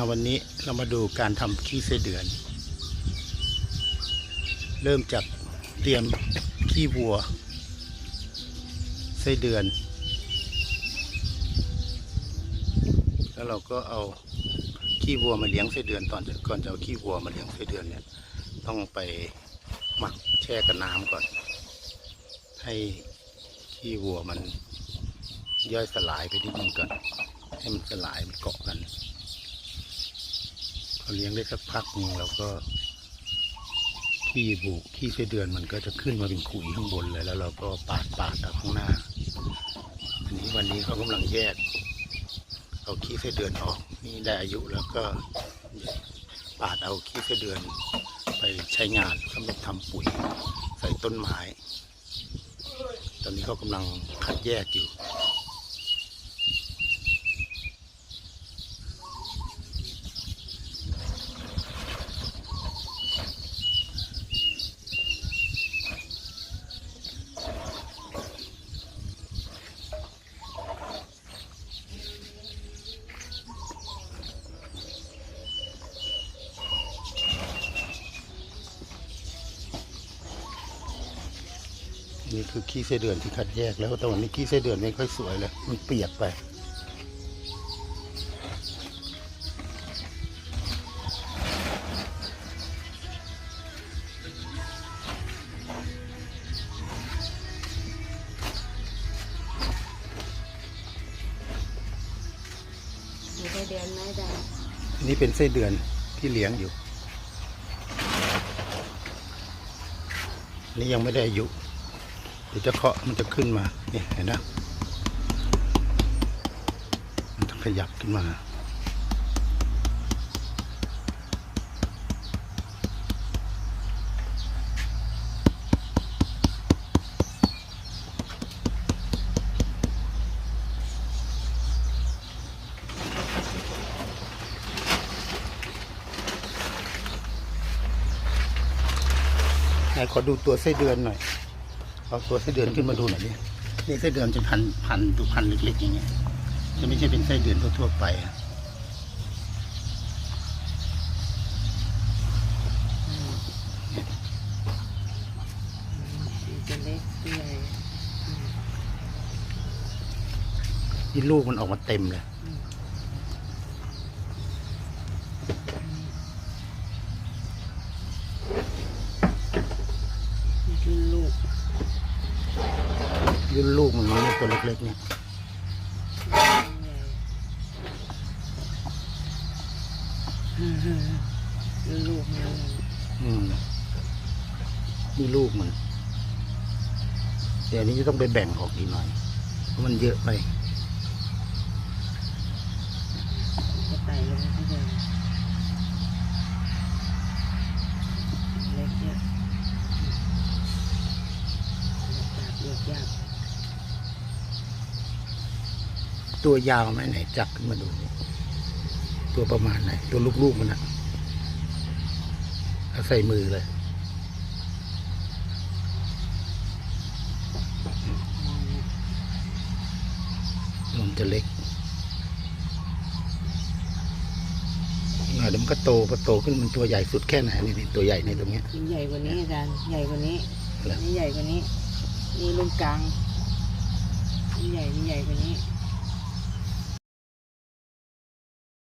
าวันนี้เรามาดูการทำขี้ไส้เดือน เริ่มจากเตรียมขี้วัว ไส้เดือน แล้วเราก็เอาขี้วัวมาเลี้ยงไส้เดือนตอนก่อนจะเอาขี้วัวมาเลี้ยงไส้เดือนเนี่ยต้องไปหมักแช่กับน้ำก่อน ให้ขี้วัวมันย่อยสลายไปนิดนึงก่อน ให้มันสลายมันเกาะกัน อเลี้ยงได้สักพักหนึงเราก็ ขี้บุขี้ไส้เดือนมันก็จะขึ้นมาเป็นขุยข้างบนเลย แล้วเราก็ปาดปาดเอาข้างหน้า อันนี้วันนี้เขากำลังแยก เอาขี้ไส้เดือนออกนี่ได้อายุแล้วก็ปาดเอาขี้ไส้เดือน ไปใช้งานสำหรับทำปุ๋ยใส่ต้นไม้ ตอนนี้เขากำลังคัดแยกอยู่ นี่คือขี้ไส้เดือนที่คัดแยกแล้วแต่วันนี้ขี้ไส้เดือนไม่ค่อยสวยเลยมันเปียกไป มีไส้เดือนไหมอาจารย์อันนี้เป็นไส้เดือนที่เลี้ยงอยู่นนี้ยังไม่ได้อายุ เดี๋ยวจะเคาะมันจะขึ้นมานี่เห็นนะมันจะขยับขึ้นมาไหนขอดูตัวไส้เดือนหน่อย เอาตัวไส้เดือนขึ้นมาดูหน่อยดินี่ไส้เดือนจะพันพันดูพันเล็กๆอย่างเงี้ย จะไม่ใช่เป็นไส้เดือนทั่วๆไปอะมีตัวเล็กตัวใหญ่นี่ลูกมันออกมาเต็มเลยนี่คือลูก ยื่นลูกมันมาเนี่ยตัวเล็กๆเนี่ยคือลูกมันอืมนี่ลูกมันเดี๋ยวนี้จะต้องไปแบ่งออกอีกหน่อย เพราะมันเยอะไปก็ไต่ลงที่เดิมเล็กเนี่ยจับเลือกยาก ตัวยาวไหมไหนจับขึ้นมาดูดิตัวประมาณไหน ตัวลูกๆมันอะเอาใส่มือเลยมันจะเล็กอ่าเดี๋ยวมันก็โตพอโตขึ้นมันตัวใหญ่สุดแค่ไหนนี่นี่ตัวใหญ่ในตรงเนี้ยมันใหญ่กว่านี้อาจารย์ใหญ่กว่านี้เหรอนี่ใหญ่กว่านี้ นี่รุ่นกลางนี่ใหญ่นี่ใหญ่กว่านี้อ